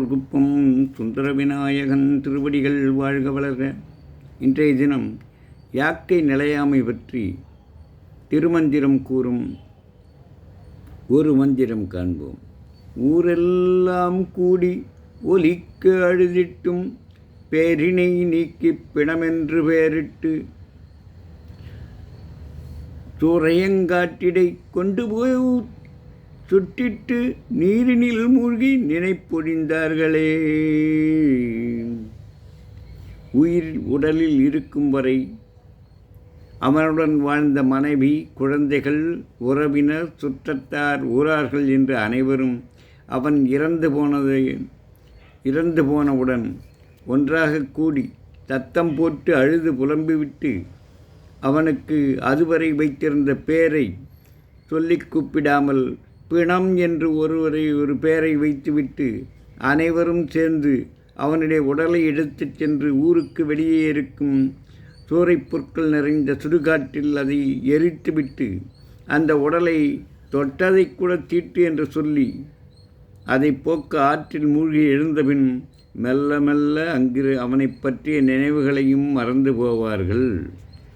குப்பம் சுந்தர விநாயகன் திருவடிகள் வாழ்க வளர்க. இன்றைய தினம் யாக்கை நிலையாமை பற்றி திருமந்திரம் கூறும் ஒரு மந்திரம் காண்போம். ஊரெல்லாம் கூடி ஒலிக்க அழுதிட்டும் பேரினை நீக்கிப் பிணமென்று பெயரிட்டு சூறையங்காற்றிடை கொண்டு போய் சுட்டிட்டு நீரினில் மூழ்கி நினைப்பொழிந்தார்களே. உயிர் உடலில் இருக்கும் வரை அவனுடன் வாழ்ந்த மனைவி குழந்தைகள் உறவினர் சுற்றத்தார் ஊரார்கள் என்று அனைவரும் அவன் இறந்து போனதை இறந்து போனவுடன் ஒன்றாக கூடி தத்தம் போட்டு அழுது புலம்பிவிட்டு அவனுக்கு அதுவரை வைத்திருந்த பேரை சொல்லிக் கூப்பிடாமல் பிணம் என்று ஒருவரை ஒரு பெயரை வைத்துவிட்டு அனைவரும் சேர்ந்து அவனுடைய உடலை எடுத்துச் சென்று ஊருக்கு வெளியே இருக்கும் சூறைப்பொருட்கள் நிறைந்த சுடுகாட்டில் அதை எரித்துவிட்டு அந்த உடலை தொட்டதை கூட தீட்டு என்று சொல்லி அதை போக்க ஆற்றில் மூழ்கி எழுந்தபின் மெல்ல மெல்ல அங்கிரு அவனைப் பற்றிய நினைவுகளையும் மறந்து போவார்கள்.